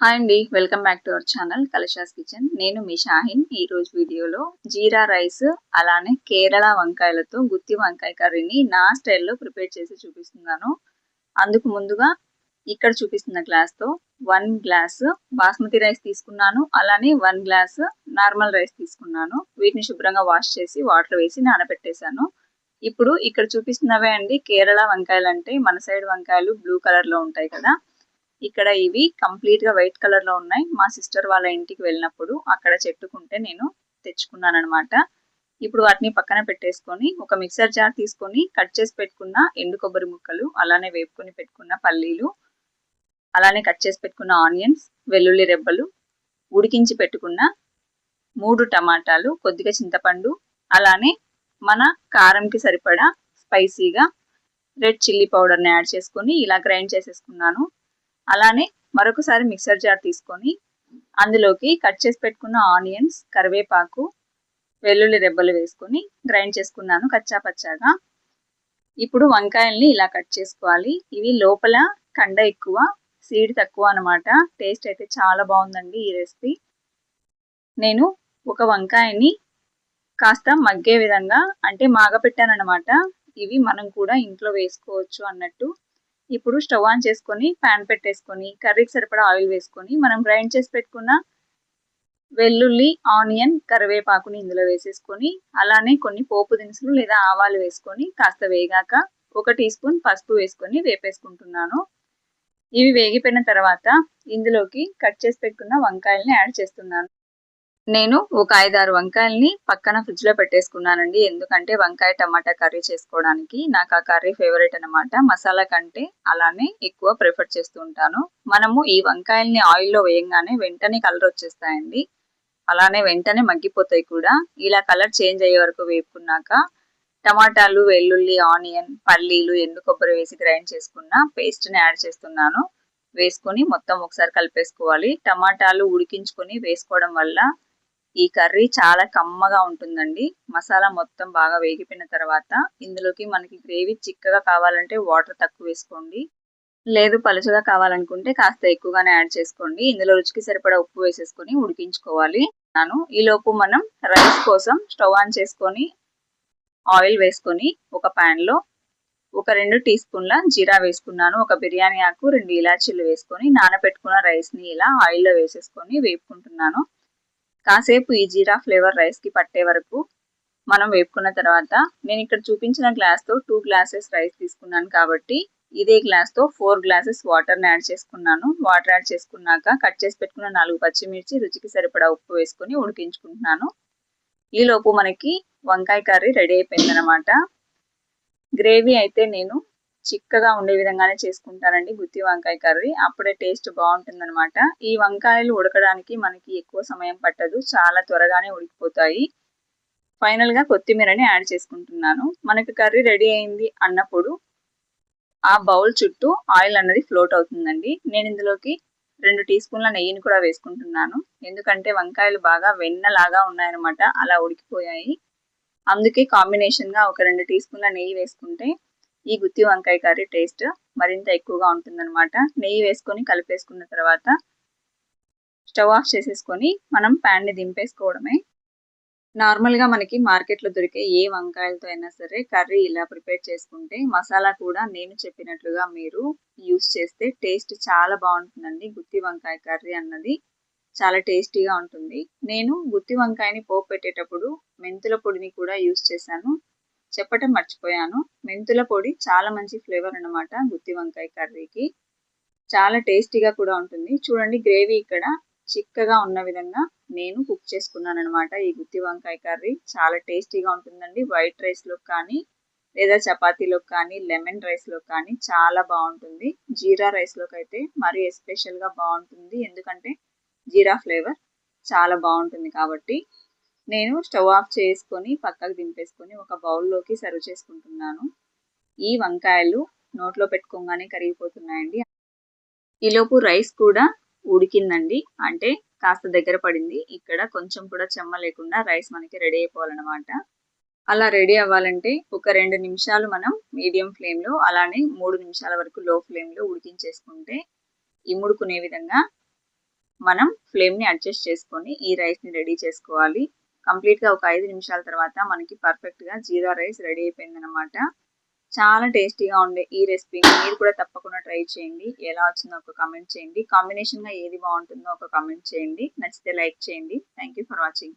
Hi అండి welcome back to our channel Kalasha's kitchen నేను మీ షాహిన్. ఈ రోజు వీడియోలో జీరా రైస్ అలానే కేరళ వంకాయలతో గుత్తి వంకాయ కర్రీని నా స్టైల్లో ప్రిపేర్ చేసి చూపిస్తున్నాను. అందుకు ముందుగా ఇక్కడ చూపిస్తున్న గ్లాస్తో వన్ గ్లాస్ బాస్మతి రైస్ తీసుకున్నాను అలానే వన్ గ్లాస్ నార్మల్ రైస్ తీసుకున్నాను. వీటిని శుభ్రంగా వాష్ చేసి వాటర్ వేసి నానబెట్టేశాను. ఇప్పుడు ఇక్కడ చూపిస్తున్నవే అండి కేరళ వంకాయలు అంటే మన సైడ్ వంకాయలు బ్లూ కలర్లో ఉంటాయి కదా. ఇక్కడ ఇవి కంప్లీట్గా వైట్ కలర్లో ఉన్నాయి. మా సిస్టర్ వాళ్ళ ఇంటికి వెళ్ళినప్పుడు అక్కడ చెట్టుకుంటే నేను తెచ్చుకున్నాను అనమాట ఇప్పుడు వాటిని పక్కన పెట్టేసుకొని ఒక మిక్సర్ జార్ తీసుకొని కట్ చేసి పెట్టుకున్న ఎండు కొబ్బరి ముక్కలు అలానే వేపుకొని పెట్టుకున్న పల్లీలు అలానే కట్ చేసి పెట్టుకున్న ఆనియన్స్ వెల్లుల్లి రెబ్బలు ఉడికించి పెట్టుకున్న మూడు టమాటాలు కొద్దిగా చింతపండు అలానే మన కారంకి సరిపడా స్పైసీగా రెడ్ చిల్లీ పౌడర్ని యాడ్ చేసుకొని ఇలా గ్రైండ్ చేసేసుకున్నాను. అలానే మరొకసారి మిక్సర్ జార్ తీసుకొని అందులోకి కట్ చేసి పెట్టుకున్న ఆనియన్స్ కరివేపాకు వెల్లుల్లి రెబ్బలు వేసుకొని గ్రైండ్ చేసుకున్నాను కచ్చా పచ్చాగా ఇప్పుడు వంకాయల్ని ఇలా కట్ చేసుకోవాలి. ఇవి లోపల కండ ఎక్కువ సీడ్ తక్కువ అనమాట టేస్ట్ అయితే చాలా బాగుందండి ఈ రెసిపీ. నేను ఒక వంకాయని కాస్త మగ్గే విధంగా అంటే మాగపెట్టానమాట ఇవి మనం కూడా ఇంట్లో వేసుకోవచ్చు అన్నట్టు. ఇప్పుడు స్టవ్ ఆన్ చేసుకొని ప్యాన్ పెట్టేసుకొని కర్రీకి సరిపడా ఆయిల్ వేసుకొని మనం గ్రైండ్ చేసి పెట్టుకున్న వెల్లుల్లి ఆనియన్ కరివేపాకుని ఇందులో వేసేసుకొని అలానే కొన్ని పోపు దినుసులు లేదా ఆవాలు వేసుకొని కాస్త వేగాక ఒక టీ స్పూన్ పసుపు వేసుకొని వేపేసుకుంటున్నాను. ఇవి వేగిపోయిన తర్వాత ఇందులోకి కట్ చేసి పెట్టుకున్న వంకాయల్ని యాడ్ చేస్తున్నాను. నేను ఒక ఐదారు వంకాయల్ని పక్కన ఫ్రిడ్జ్లో పెట్టేసుకున్నానండి. ఎందుకంటే వంకాయ టమాటా కర్రీ చేసుకోవడానికి నాకు ఆ కర్రీ ఫేవరెట్ అనమాట మసాలా కంటే అలానే ఎక్కువ ప్రిఫర్ చేస్తూ ఉంటాను. మనము ఈ వంకాయల్ని ఆయిల్లో వేయంగానే వెంటనే కలర్ వచ్చేస్తాయండి. అలానే వెంటనే మగ్గిపోతాయి కూడా. ఇలా కలర్ చేంజ్ అయ్యే వరకు వేపుకున్నాక టమాటాలు వెల్లుల్లి ఆనియన్ పల్లీలు ఎండు కొబ్బరి వేసి గ్రైండ్ చేసుకున్న పేస్ట్ని యాడ్ చేస్తున్నాను. వేసుకొని మొత్తం ఒకసారి కలిపేసుకోవాలి. టమాటాలు ఉడికించుకొని వేసుకోవడం వల్ల ఈ కర్రీ చాలా కమ్మగా ఉంటుందండి. మసాలా మొత్తం బాగా వేగిపోయిన తర్వాత ఇందులోకి మనకి గ్రేవీ చిక్కగా కావాలంటే వాటర్ తక్కువ వేసుకోండి. లేదు పలుచగా కావాలనుకుంటే కాస్త ఎక్కువగానే యాడ్ చేసుకోండి. ఇందులో రుచికి సరిపడా ఉప్పు వేసేసుకొని ఉడికించుకోవాలి. నాను ఈలోపు మనం రైస్ కోసం స్టవ్ ఆన్ చేసుకొని ఆయిల్ వేసుకొని ఒక లో ఒక రెండు టీ స్పూన్ల జీరా వేసుకున్నాను. ఒక బిర్యానీ ఆకు రెండు ఇలాచీలు వేసుకొని నానబెట్టుకున్న రైస్ని ఇలా ఆయిల్లో వేసేసుకొని వేపుకుంటున్నాను. కాసేపు ఈ జీరా ఫ్లేవర్ రైస్కి పట్టే వరకు మనం వేపుకున్న తర్వాత నేను ఇక్కడ చూపించిన గ్లాస్తో టూ గ్లాసెస్ రైస్ తీసుకున్నాను కాబట్టి ఇదే గ్లాస్తో ఫోర్ గ్లాసెస్ వాటర్ని యాడ్ చేసుకున్నాను. వాటర్ యాడ్ చేసుకున్నాక కట్ చేసి పెట్టుకున్న నాలుగు పచ్చిమిర్చి రుచికి సరిపడా ఉప్పు వేసుకొని ఉడికించుకుంటున్నాను. ఈలోపు మనకి వంకాయ కర్రీ రెడీ అయిపోయిందనమాట గ్రేవీ అయితే నేను చిక్కగా ఉండే విధంగానే చేసుకుంటానండి గుత్తి వంకాయ కర్రీ. అప్పుడే టేస్ట్ బాగుంటుంది అనమాట ఈ వంకాయలు ఉడకడానికి మనకి ఎక్కువ సమయం పట్టదు. చాలా త్వరగానే ఉడికిపోతాయి. ఫైనల్గా కొత్తిమీరని యాడ్ చేసుకుంటున్నాను. మనకి కర్రీ రెడీ అయింది అన్నప్పుడు ఆ బౌల్ చుట్టూ ఆయిల్ అన్నది ఫ్లోట్ అవుతుందండి. నేను ఇందులోకి రెండు టీ స్పూన్ల నెయ్యిని కూడా వేసుకుంటున్నాను. ఎందుకంటే వంకాయలు బాగా వెన్నలాగా ఉన్నాయన్నమాట. అలా ఉడికిపోయాయి. అందుకే కాంబినేషన్గా ఒక రెండు టీ స్పూన్ల నెయ్యి వేసుకుంటే ఈ గుత్తి వంకాయ కర్రీ టేస్ట్ మరింత ఎక్కువగా ఉంటుందన్నమాట. నెయ్యి వేసుకొని కలిపేసుకున్న తర్వాత స్టవ్ ఆఫ్ చేసేసుకొని మనం ప్యాన్ని దింపేసుకోవడమే. నార్మల్గా మనకి మార్కెట్లో దొరికే ఏ వంకాయలతో అయినా సరే కర్రీ ఇలా ప్రిపేర్ చేసుకుంటే మసాలా కూడా నేను చెప్పినట్లుగా మీరు యూస్ చేస్తే టేస్ట్ చాలా బాగుంటుందండి. గుత్తి వంకాయ కర్రీ అన్నది చాలా టేస్టీగా ఉంటుంది. నేను గుత్తి వంకాయని పోపు పెట్టేటప్పుడు మెంతుల పొడిని కూడా యూస్ చేశాను. చెప్పటం మర్చిపోయాను. మెంతుల పొడి చాలా మంచి ఫ్లేవర్ అనమాట గుత్తి వంకాయ కర్రీకి. చాలా టేస్టీగా కూడా ఉంటుంది. చూడండి గ్రేవీ ఇక్కడ చిక్కగా ఉన్న విధంగా నేను కుక్ చేసుకున్నాను అనమాట ఈ గుత్తి వంకాయ కర్రీ. చాలా టేస్టీగా ఉంటుందండి. వైట్ రైస్లో కానీ లేదా చపాతీలో కానీ లెమన్ రైస్లో కానీ చాలా బాగుంటుంది. జీరా రైస్లోకి అయితే మరీ ఎస్పెషల్గా బాగుంటుంది. ఎందుకంటే జీరా ఫ్లేవర్ చాలా బాగుంటుంది కాబట్టి నేను స్టవ్ ఆఫ్ చేసుకొని పక్కకు దింపేసుకొని ఒక బౌల్లోకి సర్వ్ చేసుకుంటున్నాను. ఈ వంకాయలు నోట్లో పెట్టుకోగానే కరిగిపోతున్నాయండి. ఈలోపు రైస్ కూడా ఉడికిందండి. అంటే కాస్త దగ్గర పడింది. ఇక్కడ కొంచెం కూడా చెమ్మ లేకుండా రైస్ మనకి రెడీ అయిపోవాలన్నమాట. అలా రెడీ అవ్వాలంటే ఒక రెండు నిమిషాలు మనం మీడియం ఫ్లేమ్లో అలానే మూడు నిమిషాల వరకు లో ఫ్లేమ్లో ఉడికించేసుకుంటే ఇముడుకునే విధంగా మనం ఫ్లేమ్ని అడ్జస్ట్ చేసుకొని ఈ రైస్ని రెడీ చేసుకోవాలి. కంప్లీట్గా ఒక ఐదు నిమిషాల తర్వాత మనకి పర్ఫెక్ట్గా జీరా రైస్ రెడీ అయిపోయింది అనమాట చాలా టేస్టీగా ఉండే ఈ రెసిపీని మీరు కూడా తప్పకుండా ట్రై చేయండి. ఎలా వచ్చిందో ఒక కమెంట్ చేయండి. కాంబినేషన్గా ఏది బాగుంటుందో ఒక కమెంట్ చేయండి. నచ్చితే లైక్ చేయండి. Thank for watching.